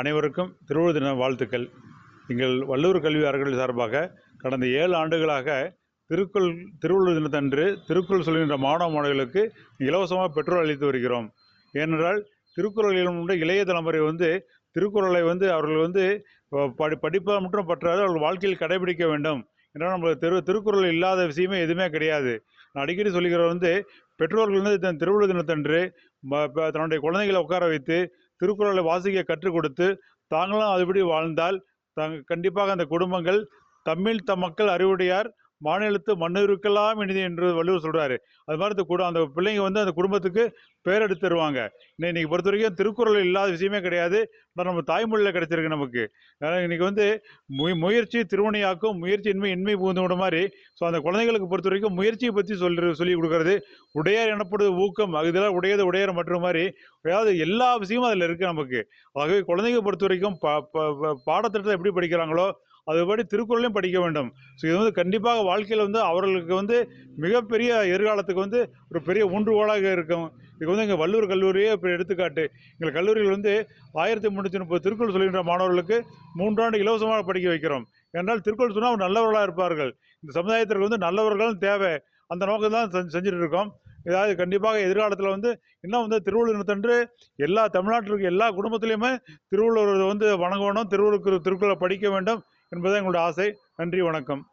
அனைவருக்கும் திருவள்ளுவர் தின வாழ்த்துக்கள். எங்கள் வள்ளுவர் கல்வி அறக்கட்டளை சார்பாக கடந்த ஏழு ஆண்டுகளாக திருக்குறள் திருவள்ளுவர் தினத்தன்று திருக்குறள் சொல்கின்ற மாணவ மாணவிகளுக்கு இலவசமாக பெட்ரோல் அளித்து வருகிறோம். ஏனென்றால் திருக்குறளிலும் உள்ள இளைய தலைமுறை வந்து திருக்குறளை வந்து அவர்கள் வந்து படி படிப்பால் மட்டும் பற்றாது அவர்கள் வாழ்க்கையில் கடைபிடிக்க வேண்டும். ஏன்னா நம்ம திரு திருக்குறள் இல்லாத விஷயமே எதுவுமே கிடையாது. நான் அடிக்கடி சொல்லுகிற வந்து பெற்றோர்கள் வந்து தன் திருவள்ளுவர் தினத்தன்று தன்னுடைய குழந்தைகளை உட்கார வைத்து திருக்குறளை வாசிக்க கற்றுக் கொடுத்து தாங்களும் அதுபடி வாழ்ந்தால் தாங்க கண்டிப்பாக அந்த குடும்பங்கள் தம்மில் தம் மக்கள் அறிவுடையார் மாநிலத்து மண்ணிற்கெல்லாம் இனிது என்று வள்ளுவர் சொல்கிறாரு அது மாதிரி கூட அந்த பிள்ளைங்க வந்து அந்த குடும்பத்துக்கு பேரெடுத்து தருவாங்க. இன்னை- இன்னைக்கு பொறுத்த வரைக்கும் திருக்குறள் இல்லாத விஷயமே கிடையாது. நம்ம தாய்மொழியில் கிடைச்சிருக்கு நமக்கு. அதனால் இன்னைக்கு வந்து மு முயற்சி திருமணியாக்கும் முயற்சி இன்மை இன்மை புகுந்து விட மாதிரி. ஸோ அந்த குழந்தைகளுக்கு பொறுத்த வரைக்கும் முயற்சியை பற்றி சொல்லி சொல்லி கொடுக்கறது உடையார் எனப்படுது ஊக்கம். இதெல்லாம் உடையது உடையார் மற்றும் மாதிரி. அதாவது எல்லா விஷயமும் அதில் இருக்குது நமக்கு. ஆகவே குழந்தைங்க பொறுத்த வரைக்கும் பா- பாடத்திட்டத்தை எப்படி படிக்கிறாங்களோ அதுபடி திருக்குறளையும் படிக்க வேண்டும். ஸோ இது வந்து கண்டிப்பாக வாழ்க்கையில் வந்து அவர்களுக்கு வந்து மிகப்பெரிய எதிர்காலத்துக்கு வந்து ஒரு பெரிய ஊன்றுகோலாக இருக்கும். இதுக்கு வந்து எங்கள் வள்ளுவர் கல்லூரியே இப்போ எடுத்துக்காட்டு. எங்கள் கல்லூரியில் வந்து ஆயிரத்தி முந்நூற்றி முப்பது திருக்குறள் சொல்கின்ற மாணவர்களுக்கு மூன்றாண்டு இலவசமாக படிக்க வைக்கிறோம். என்றால் திருக்குறள் சொன்னால் அவர் நல்லவர்களாக இருப்பார்கள். இந்த சமுதாயத்திற்கு வந்து நல்லவர்களும் தேவை. அந்த நோக்கம் தான் செஞ்சு- செஞ்சுட்டு இருக்கோம். ஏதாவது கண்டிப்பாக எதிர்காலத்தில் வந்து இன்னும் வந்து திருவள்ளுவர் தினத்தன்று எல்லா தமிழ்நாட்டில் இருக்க எல்லா குடும்பத்திலையுமே திருவள்ளுவர் வந்து வணங்கணும். திருவள்ளுவர் திருக்குறளை படிக்க வேண்டும். என்பது எங்களுடைய ஆசை. நன்றி வணக்கம்.